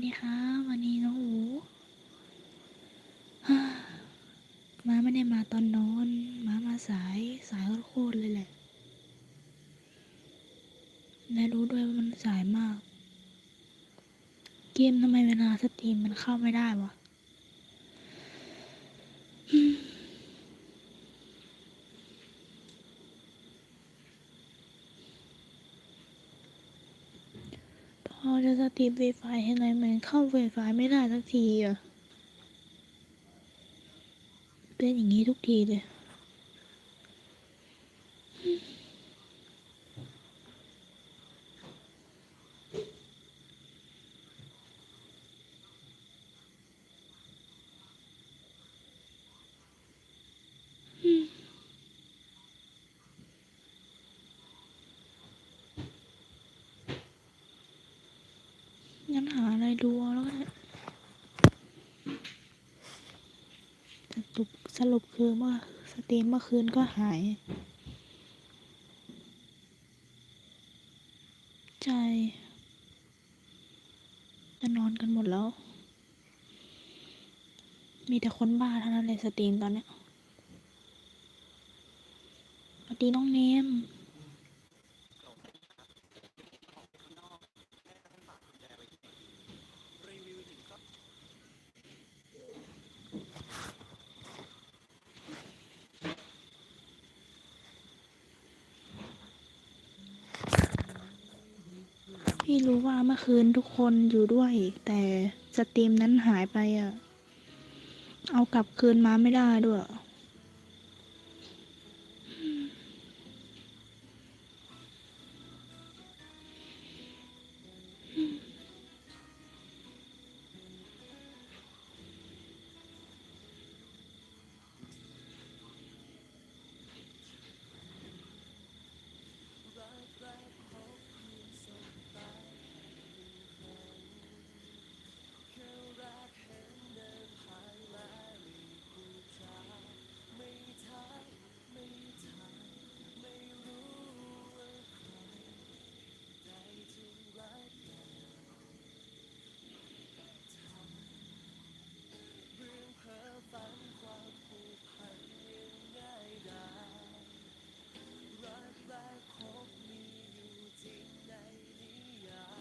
วันนี้ครับวันนี้น้องอูมาไม่ได้มาตอนนอนมามาสายสายโคตรเลยแหละและรู้ด้วยว่ามันสายมาก เกมทำไมเวลาสตรีมมันเข้าไม่ได้วะอืมพ อจะสตรีมไวไฟให้หน่อยเหมือนเข้าไวไฟไม่ได้สักทีอะ เป็นอย่างนี้ทุกทีเลย งั้นหาอะไรดูเอาแล้วกันนะสรุป สรุปคือเมื่อสตรีมเมื่อคืนก็หาย ใจ จะนอนกันหมดแล้ว มีแต่คนบ้าเท่านั้นเลยสตรีมตอนเนี้ยสวัสดีน้องเนม พี่รู้ว่าเมื่อ คืนทุกคนอยู่ด้วย แต่สตรีมนั้นหายไปอะ เอากลับคืนมาไม่ได้ด้วย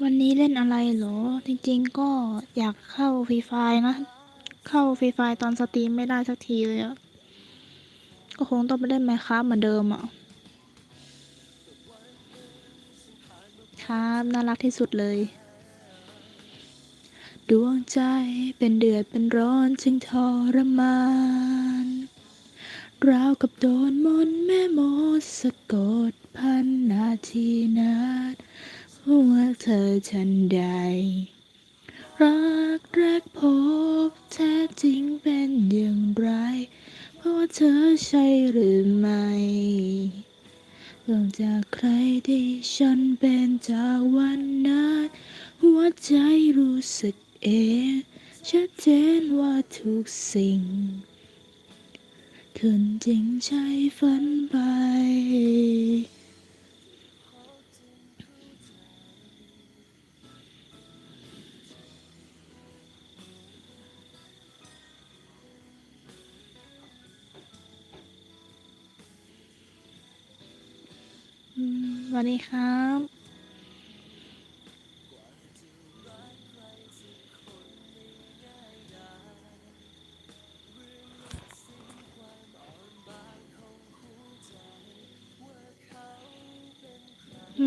วันนี้เล่นอะไรเหรอ จริงๆก็อยากเข้าฟรีไฟนะ เข้าฟรีไฟตอนสตรีมไม่ได้สักทีเลยอะก็คงต้องไปเล่นไมค้าเหมือนเดิมอะครับน่ารักที่สุดเลย ดวงใจเป็นเดือดเป็นร้อนจึงทรมานราวกับโดนมนต์แม่มดสะกดพันนาทีนา นหัวเธอฉันใด รักแรกพบแท้จริงเป็นอย่างไร เพราะว่าเธอใช่หรือไม่หลังจากใครที่ฉันเป็นจากวันนั้นหัวใจรู้สึกเองชัดเจนว่าทุกสิ่งคืนจริงใช่ฝันไป สวัสดีครับ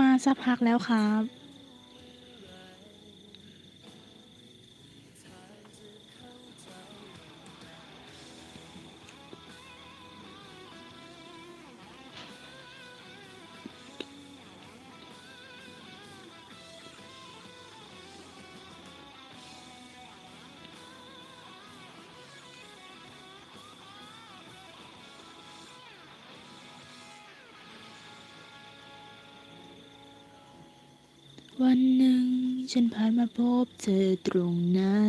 มาสักพักแล้วครับ วันหนึ่งฉันผ่านมาพบเธอตรงนั้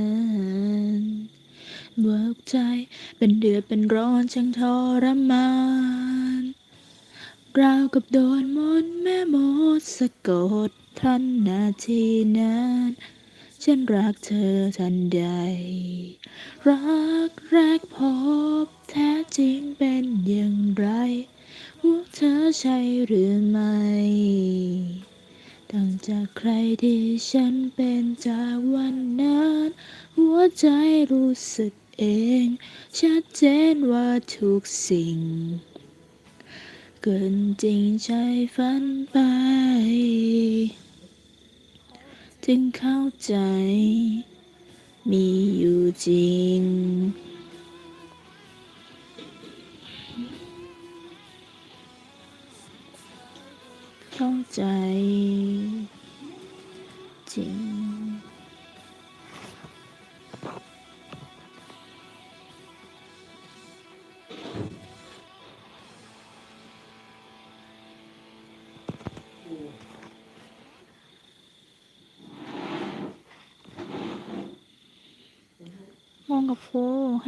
นเบิกใจเป็นเดือดเป็นร้อนช่างทรมานราวกับโดนมนแม่มดสะกดทันนาทีนั้น ฉันรักเธอทันใด รักแรกพบแท้จริงเป็นอย่างไรว่าเธอใช่หรือไม่ ต่างจากใครที่ฉันเป็นจากวันนั้น หัวใจรู้สึกเอง ชัดเจนว่าทุกสิ่ง เกินจริงใจฝันไป จึงเข้าใจ มีอยู่จริง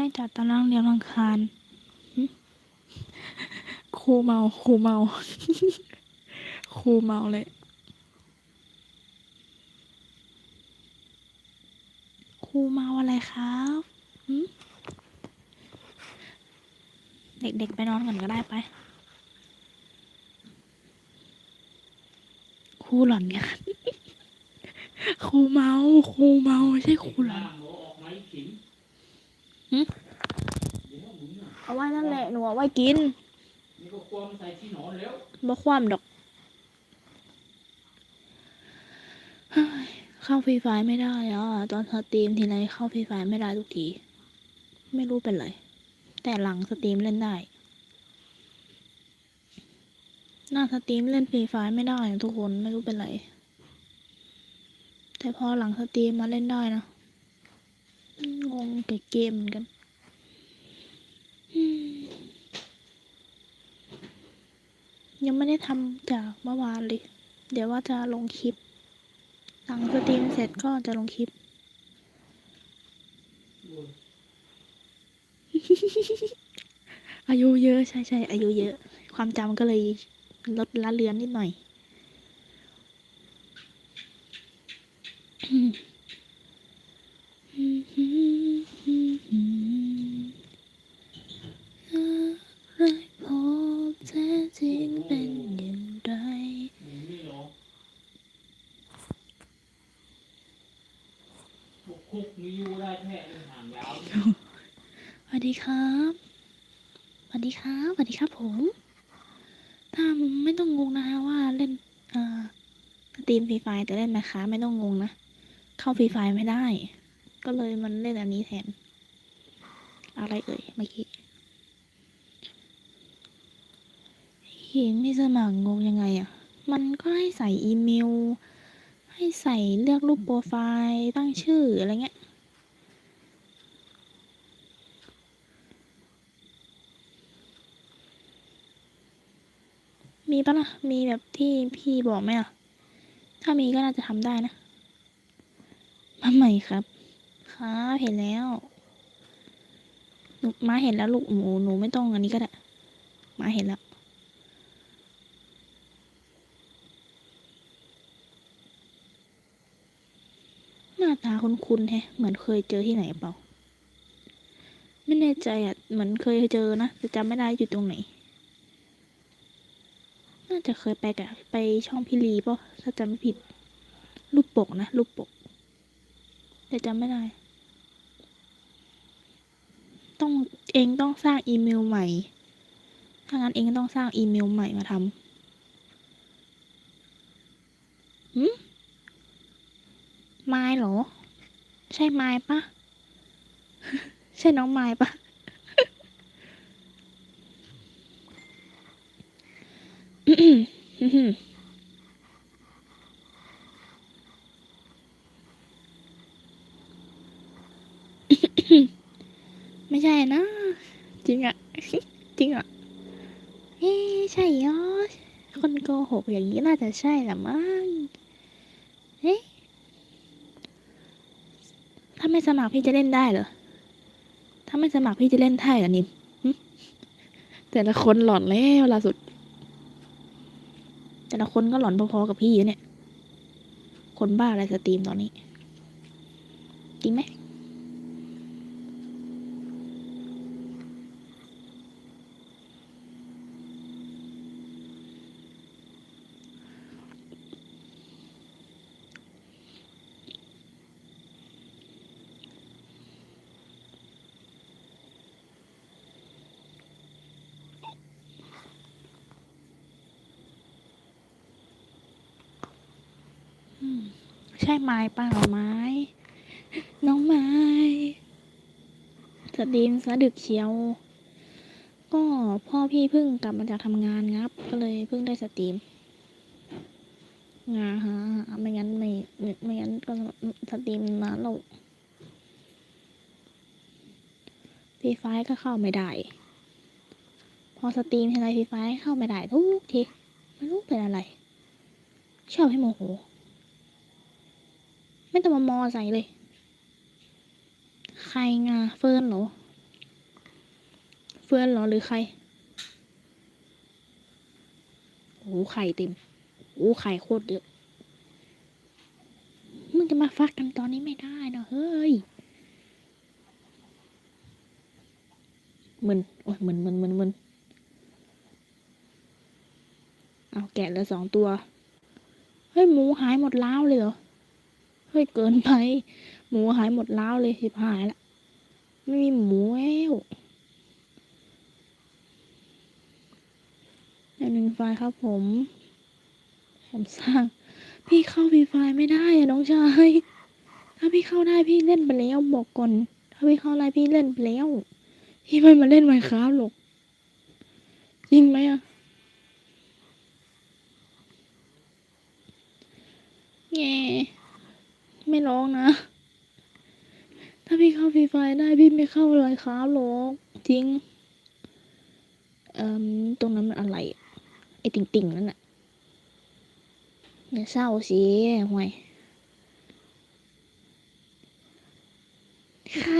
ให้จัดตารางเรียนวันอังคารครูเมาครูเมาครูเมาเลยครูเมาอะไรครับเด็กๆไปนอนกันก็ได้ไปครูหล่อนเนี่ยครูเมาครูเมาไม่ใช่ครูหล่อน เอาไว้นั่นแหละ หนูเอาไว้กินนี่ก็ความใส่ที่นอนแล้วบ่ความดอกเฮ้ยเข้าฟรีไฟล์ไม่ได้อะตอนสตรีมทีไรเข้าฟรีไฟล์ไม่ได้ทุกที ไม่รู้เป็นไร แต่หลังสตรีมเล่นได้ หน้าสตรีมเล่นฟรีไฟล์ไม่ได้นะทุกคนไม่รู้เป็นไร แต่พอหลังสตรีมมาเล่นได้นะ งงกับเกมเหมือนกันยังไม่ได้ทำจากเมื่อวานเลย เดี๋ยวว่าจะลงคลิป หลังสตรีมเสร็จก็จะลงคลิป อายุเยอะใช่ใช่อายุเยอะ ความจำก็เลยลดละเลือนนิดหน่อย อะไรพบแท้จริงเป็นอย่างไร มึงไม่หรอกพวกคุกมีอยู่ได้แค่เป็นหางยาว สวัสดีครับสวัสดีครับสวัสดีครับผม ถ้าไม่ต้องงงนะคะว่าเล่นเอ่อสตรีมฟรี ไฟแต่เล่นนะคะไม่ต้องงงนะ เข้าฟรีไฟไม่ได้ ก็เลยมันเล่นอันนี้แทน อะไรเอ่ยเมื่อกี้เห็นไม่สมัครงงยังไงอะ่ะ มันก็ให้ใส่อีเมล ให้ใส่เลือกรูปโปรไฟล์ตั้งชื่ออะไรเงี้ยมีปะล่ะมีแบบที่พี่บอกไหมอะ ถ้ามีก็น่าจะทำได้นะมาใหม่ครับครับเห็นแล้วมาเห็นแล้วลูกหมูหนูไม่ต้องอันนี้ก็ได้มาเห็นแล้วหน้าตาคุ้นๆแฮะเหมือนเคยเจอที่ไหนเปล่า ไม่แน่ใจอะ เหมือนเคยเจอนะแต่จำไม่ได้อยู่ตรงไหน น่าจะเคยไปกับไปช่องพี่ลีป่ะถ้าจำไม่ผิด รูปปกนะรูปปก แต่จำไม่ได้ ต้องเองต้องสร้างอีเมลใหม่ ถ้างั้นเองต้องสร้างอีเมลใหม่มาทำหืมไม้เหรอ ใช่ไม้ปะ ใช่น้องไม้ปะ ไม่ใช่นะ จริงอะจริงอะเอ๊ใช่เหรอคนโกหกอย่างนี้น่าจะใช่แหละมั้งเฮ้ถ้าไม่สมัครพี่จะเล่นได้เหรอ ถ้าไม่สมัครพี่จะเล่นได้เหรอนิมแต่ละคนหลอนแล้วล่าสุด แต่ละคนก็หลอนพอๆกับพี่อยู่เนี่ย คนบ้าอะไรสตรีมตอนนี้ จริงไหม ไม้เปล่าไม้ น้องไม้สตรีมสะดึกเชียว ก็พ่อพี่เพิ่งกลับมาจากทำงานครับ ก็เลยเพิ่งได้สตรีมงาฮะไม่งั้นไม่ไม่งั้นก็สตรีมนานล้วฟรีไฟก็เข้าไม่ได้ พอสตรีมทีไรฟรีไฟเข้าไม่ได้ทุกทีไม่รู้เป็นอะไร ชอบให้โมโห ไม่ต้องมามอใส่เลย ใครงาเฟิร์นเหรอ เฟิร์นเหรอหรือใคร โอ้ไข่เต็ม โอ้ไข่โคตรเยอะ มึงจะมาฟักกันตอนนี้ไม่ได้นะเฮ้ยมึนโอ้ยมึนมึนมึนมึนเอาแกะเหลยสองตัว เฮ้ย หมูหายหมดแล้วเลยเหรอ ฮ้ยเกินไป หมูหายหมดแล้วเลยสิบหายละไม่มีหมูแล้วอันหนึ่งไฟล์ครับผม ผมสร้าง พี่เข้าฟรีไฟล์ไม่ได้อะน้องชาย ถ้าพี่เข้าได้พี่เล่นไปแล้วบอกก่อน ถ้าพี่เข้าได้พี่เล่นไปแล้ว พี่ไม่มาเล่นไมค์ครับหรอก จริงไหมอะแง่ ไม่ร้องนะ ถ้าพี่เข้าฟรีไฟได้พี่ไม่เข้าเลยครับหรอกจริงเอ่มตรงนั้นมันอะไร ไอ้ติ่งติ่งๆนั่นน่ะอย่าเศร้าสิห่วยใคร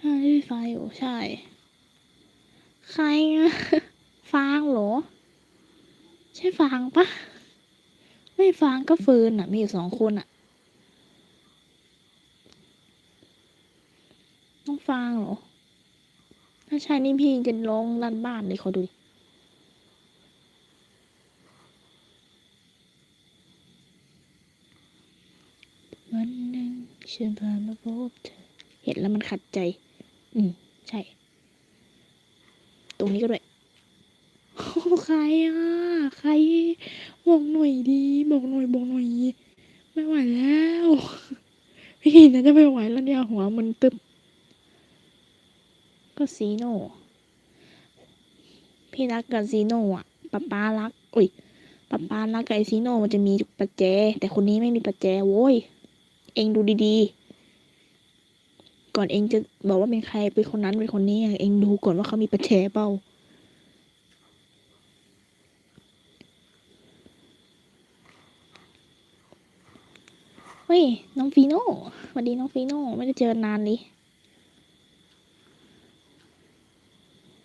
ฮาฟรีไฟล์โอ้ใช่ ใครฟางเหรอ ใช่ฟางปะ ไม่ฟางก็เฟิร์นอะ มีอยู่สองคนอะ ต้องฟางเหรอ ถ้าใช่นี่พี่จะร้องลันบ้านเลยขอดูดิวันหนึ่งฉันผ่านมาพบเธอ เห็นแล้วมันขัดใจ อืม ใช่ ตรงนี้ก็ด้วย ใครอะ ใคร บอกหน่อยดีบอกหน่อยบอกหน่อยไม่ไหวแล้ว พี่น่าจะไม่ไหวแล้วเนี่ยหัวมันตึบก็ซีโน่พี่รักกับซีโน่อะป๊าป๊ารักอุ้ยป๊าป๊ารักกับไอซีโน่มันจะมีปัจแจแต่คนนี้ไม่มีปัจแจโว้ยเองดูดีๆ ก่อนเองจะบอกว่าเป็นใครเป็นคนนั้นเป็นคนนี้เองดูก่อนว่าเขามีปัจแจเปล่า ฮ้ย น้องฟีโน่สวัสดีน้องฟีโน่ไม่ได้เจอนานเลย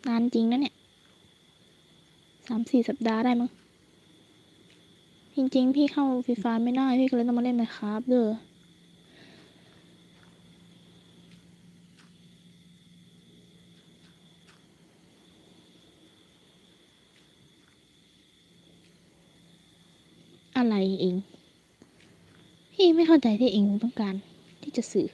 นานจริงนะเนี่ยสามสี่สัปดาห์ได้มั้งจริงๆ พี่เข้าฟรีไฟไม่ได้ พี่ก็เลยต้องมาเล่นนะครับเด้ออะไรเอง ไม่เข้าใจที่เองต้องการที่จะสื่อ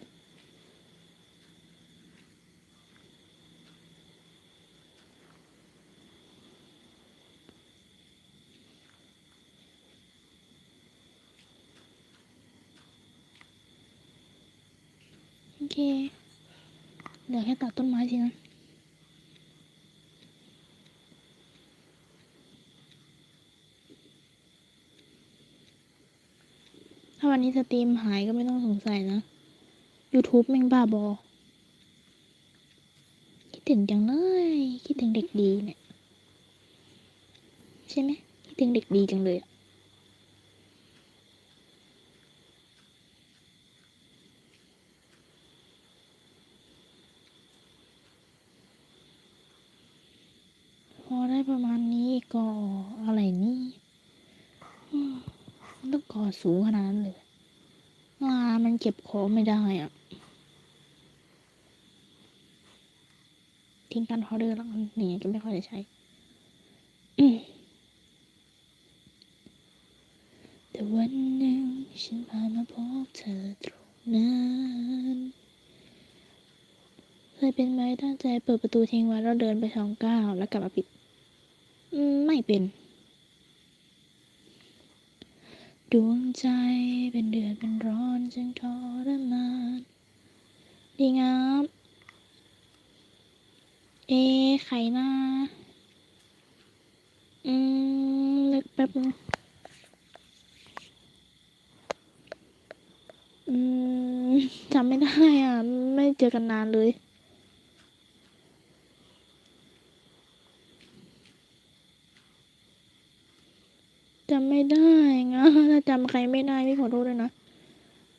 โอเค เหลือแค่ตัดต้นไม้ทีนะ ถ้าวันนี้สตรีมหายก็ไม่ต้องสงสัยนะ YouTube แม่งบ้าบอ คิดถึงจังเลย คิดถึงเด็กดีเนี่ย ใช่ไหม คิดถึงเด็กดีจังเลยอะ สูงขนาดนั้นเลยงามันเก็บของไม่ได้อะ ทิ้งกันพอเดอร์แล้วกันนี่ก็ไม่ค่อยได้ใช้แต่วันหนึ่งฉันผ่านมาพบเธอตรงนั้นเคยเป็นไหมตั้งใจเปิดประตูทิ้งไว้แล้วเดินไปสองก้าวแล้วกลับมาปิด ไม่เป็น ดวงใจเป็นเดือดเป็นร้อนจึงทรมาน ดีงามเอะไข่หน้า อืมนึกแป๊บนึงอืมจำไม่ได้อะ ไม่เจอกันนานเลย จำไม่ได้งะถ้าจำใครไม่ได้พี่ขอโทษด้วยนะ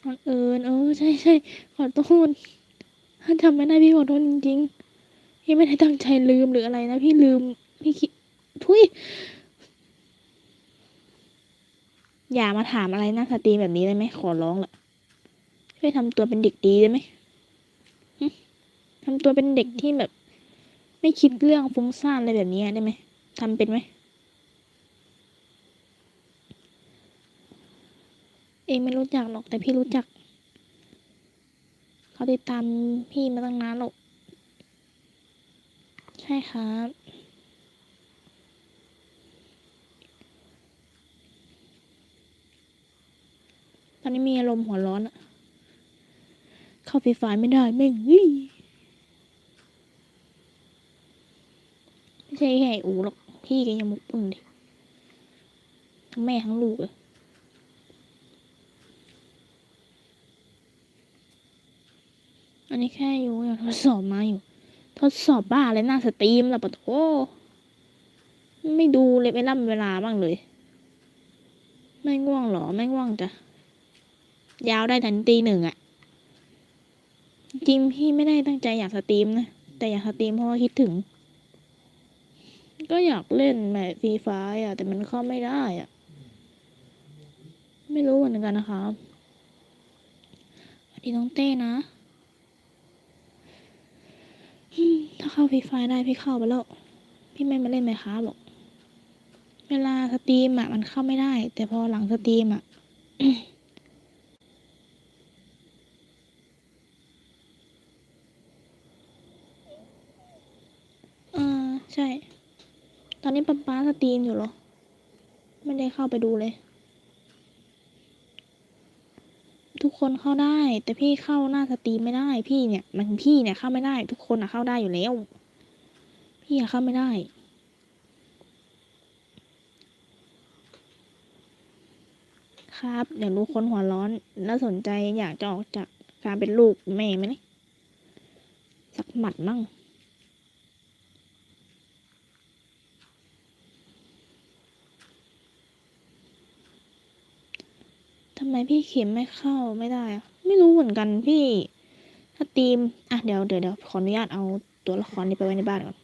บังเอิญเออใช่ใช่ขอโทษถ้าจำไม่ได้พี่ขอโทษจริงๆพี่ไม่ได้ตั้งใจลืมหรืออะไรนะพี่ลืมพี่คิดทุยอย่ามาถามอะไรหนะสตรีมแบบนี้ได้ไหมขอร้องแหละช่วยทำตัวเป็นเด็กดีได้ไหมทำตัวเป็นเด็กที่แบบ ไม่คิดเรื่องฟุ้งซ่านอะไรแบบนี้ได้ไหมทำเป็นไหม เองไม่รู้จักหรอกแต่พี่รู้จัก เขาติดตามพี่มาตั้งนานหรอกใช่ครับตอนนี้มีอารมณ์หัวร้อนอะเข้าไฟฟ้าไม่ได้แม่งเฮ้ไม่ใช่แค่อูหรอก พี่ก็ยังมุกปุ่นดิ ทั้งแม่ทั้งลูกเลย อันนี้แค่อยู่อยากทดสอบมาอยู่ ทดสอบบ้าอะไรหน้าสตรีมล่ะปะโถไม่ดูเลยไม่ร่ำเวลาบ้างเลย ไม่ง่วงหรอ ไม่ง่วงจ้ะ ยาวได้ทันตีหนึ่งอะจริงพี่ไม่ได้ตั้งใจอยากสตรีมนะ แต่อยากสตรีมเพราะว่าคิดถึง ก็อยากเล่นแบบฟรีไฟอะแต่มันเข้าไม่ได้อะไม่รู้เหมือนกันนะครับสวัสดีน้องเต้นะ ถ้าเข้าฟรีไฟได้พี่เข้าไปแล้ว พี่ไม่มาเล่นไหมคะหรอก เวลาสตรีมอะมันเข้าไม่ได้ แต่พอหลังสตรีมอะอ่าใช่ ตอนนี้ป๊าป๊าสตรีมอยู่เหรอ ไม่ได้เข้าไปดูเลย ทุกคนเข้าได้ แต่พี่เข้าหน้าสตรีมไม่ได้ พี่เนี่ยมันพี่เนี่ยเข้าไม่ได้ ทุกคนอะเข้าได้อยู่แล้ว พี่อะเข้าไม่ได้ ครับเดี๋ยวรู้คนหัวร้อนแล้วสนใจอยากจะออกจากการเป็นลูกแม่ไหมเนี่ยสักหมัดมั่ง ทำไมพี่เข็มไม่เข้าไม่ได้อะไม่รู้เหมือนกันพี่ถ้าตีม อะเดี๋ยวเดี๋ยวเดี๋ยวขออนุญาตเอาตัวละครนี้ไปไว้ในบ้านก่อน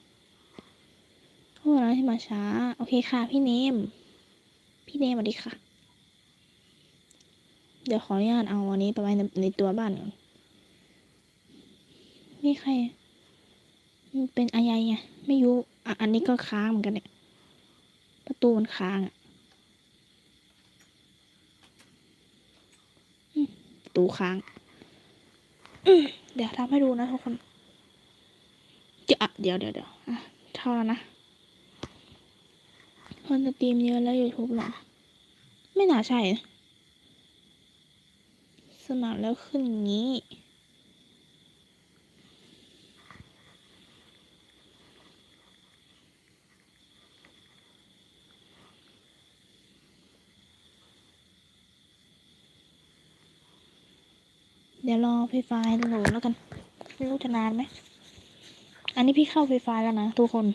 โทษนะที่มาช้า โอเคค่ะ พี่เนม พี่เนมสวัสดีค่ะ เดี๋ยวขออนุญาตเอาอันนี้ไปไว้ในในตัวบ้านก่อนนี่ใครมันเป็นอายายไงไม่รู้อะอันนี้ก็ค้างเหมือนกันเนี่ย ประตูมันค้างอะ ประ ตูค้างอืมเดี๋ยวทำให้ดูนะทุกคนจะอะเดี๋ยวเดี๋ยวเดี๋ยวอะเท่าแล้วนะ คนสตรีมเยอะแล้ว YouTube หรอ ไม่น่าใช่นะสมัครแล้วขึ้นอย่างนี้ ดี๋ยวรอไฟฟ้าโหลดแล้วกันไม่รู้จะนานไหม อันนี้พี่เข้าไฟฟ้าแล้วนะทุกคน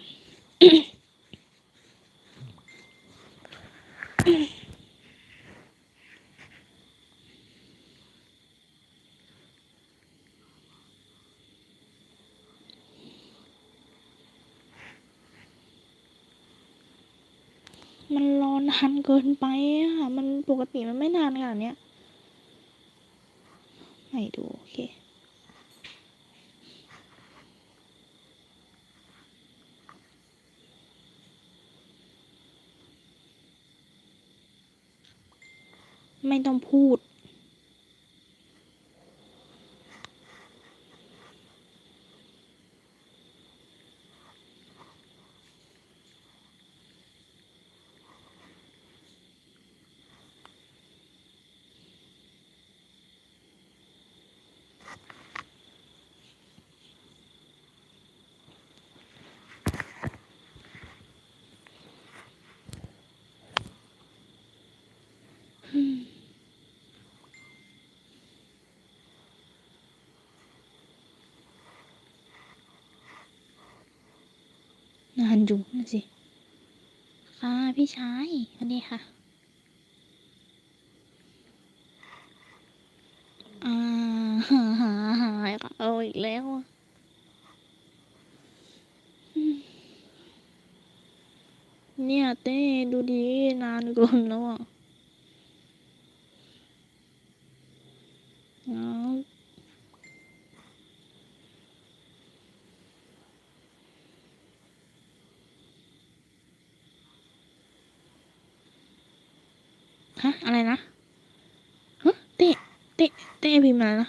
มันรอนานเกินไปอะ มันปกติมันไม่นานขนาดเนี้ย ให้ดูโอเคไม่ต้องพูด งานจุงนั่นสิ ค่ะพี่ชายวันนี้ค่ะ อ่าหาหาหายเอาอีกแล้วเนี่ยเต้ดูดีนานเกินแล้วอะเอาฮะ อะไรนะฮะเต้ เต้เต้พิมพ์มานะ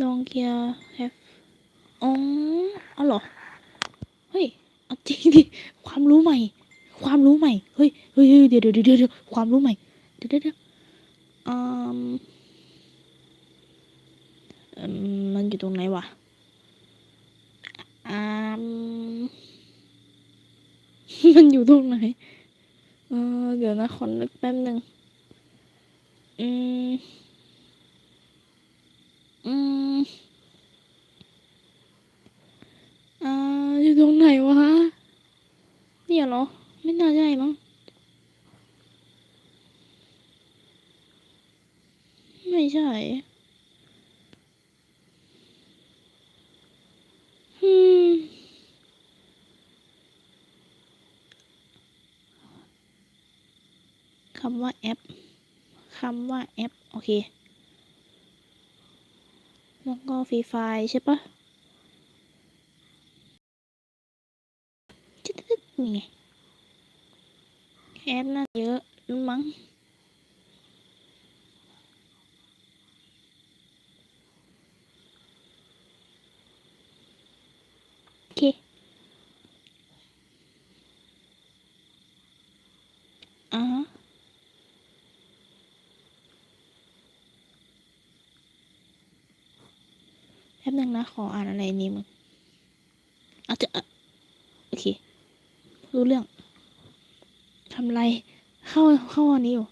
ลองเกียร์แฮฟอ๋อเอาหรอ เฮ้ย เอาจริงดิ ความรู้ใหม่ ความรู้ใหม่ เฮ้ยเฮ้ยเดี๋ยวเดี๋ยวเดี๋ยวความรู้ใหม่ เดี๋ยวเดี๋ยวอืมมมันอยู่ตรงไหนวะอืมมันอยู่ตรงไหน เออเดี๋ยวนะ ขอนึกแป๊บหนึ่งอืม อืมอ่าอยู่ตรงไหนวะเนี่ยเหรอ ไม่น่าใช่มั้งไม่ใช่อืมคำว่าแอปคำว่าแอป โอเค แล้วก็ฟรีไฟใช่ปะจิ๊ดตึ๊ดนี่ไงแอปน่าเยอะมั้งโอเคอ่าฮะแป๊บนึงนะขออ่านอะไรนี่มึงอาจจะโอเค รู้เรื่องทำไร เข้าเข้าอันนี้อยู่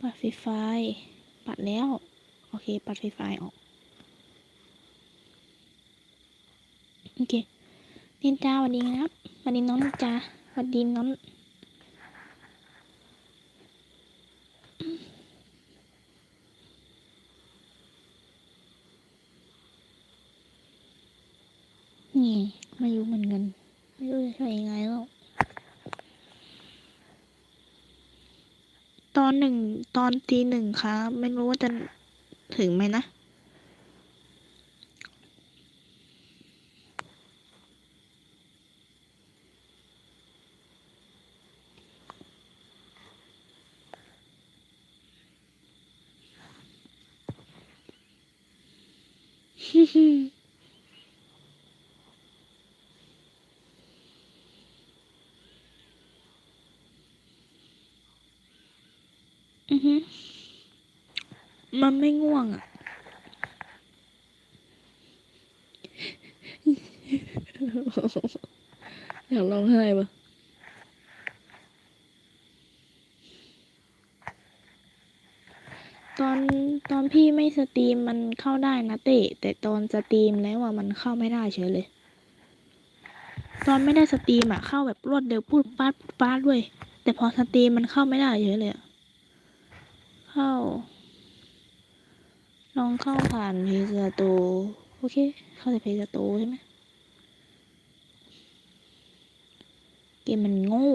ปัดไฟไฟล์ปัดแล้ว โอเค ปัดไฟไฟล์ออก โอเคนินจาสวัสดีครับสวัสดีน้องนินจาสวัสดีน้อง นี่ไม่รู้เหมือนกัน ไม่รู้จะช่วยยังไงแล้ว ตอนหนึ่งตอนตีหนึ่งครับ ไม่รู้ว่าจะถึงไหมนะ อือฮึ มันไม่ง่วงอะ อยากร้องไห้ปะตอนตอนพี่ไม่สตรีมมันเข้าได้นะเตะ แต่ตอนสตรีมแล้วอะมันเข้าไม่ได้เฉยเลย ตอนไม่ได้สตรีมอะเข้าแบบรวดเร็วพูดป๊าดพูดป๊าดด้วย แต่พอสตรีมมันเข้าไม่ได้เฉยเลยอะเข้า ลองเข้าผ่านเพจสโตโอเค เข้าแต่เพจสโตใช่ไหมเกมมันโง่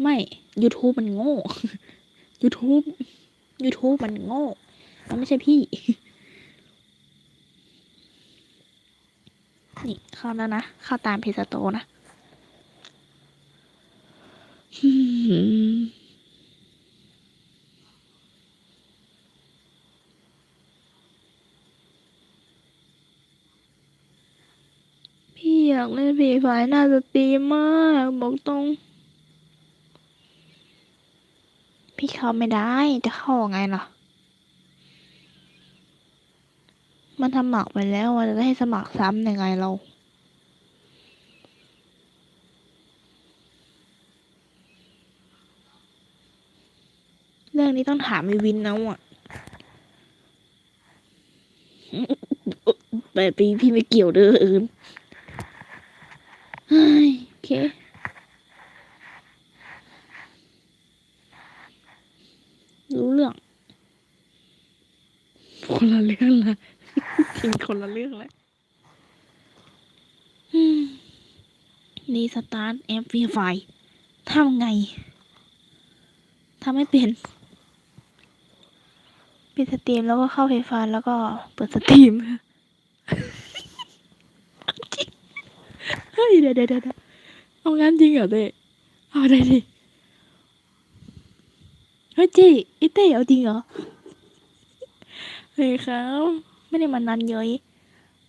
ไม่ YouTube มันโง่ YouTube YouTube มันโง่มันไม่ใช่พี่ นี่ เข้าแล้วนะ เข้าตามเพจสโตนะ อยากเล่นฟรีไฟน่าจะตีมากบอกตรง พี่เข้าไม่ได้จะเข้าไงล่ะ มันทำหมักไปแล้วอะจะให้สมัครซ้ำยังไงเราเรื่องนี้ต้องถามไอวินนะอะแต่ปีพี่ไม่เกี่ยวเด้อเอิญเฮ้ย โอเครู้เรื่องคนละเรื่องละจริงคนละเรื่องเลยดีสตาร์ทแอมพลิฟทำไงทำไม่เป็นปิดสตรีมแล้วก็เข้าไฟฟ้าแล้วก็เปิดสตรีม เฮ้ยเดี๋ยวเดี๋ยวเดี๋ยวเอางั้นจริงเหรอเต้เอาได้ดิเฮ้ยจีไอเต้เอาจริงเหรอเฮ้ยครับไม่ได้มานานเย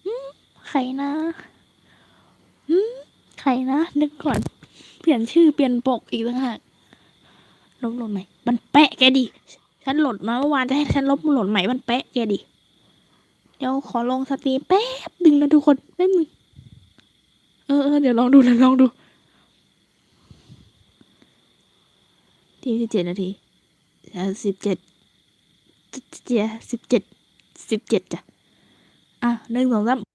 อืมใครนะอืมใครนะนึกก่อน เปลี่ยนชื่อเปลี่ยนปกอีกต่างหากลบโหลดใหม่ มันแปะแกดิฉันโหลดมาเมื่อวานจะให้ฉันลบโหลดใหม่มันแปะแกดิเดี๋ยวขอลงสตรีมแป๊บดึงนะทุกคนแป๊บนึง เออเออเดี๋ยวลองดูนะลองดูทีสิบเจ็ดนาทีสิบเจ็ดเจ็ดสิบเจ็ดสิบเจ็ดจ้ะ อะหนึ่งสองสาม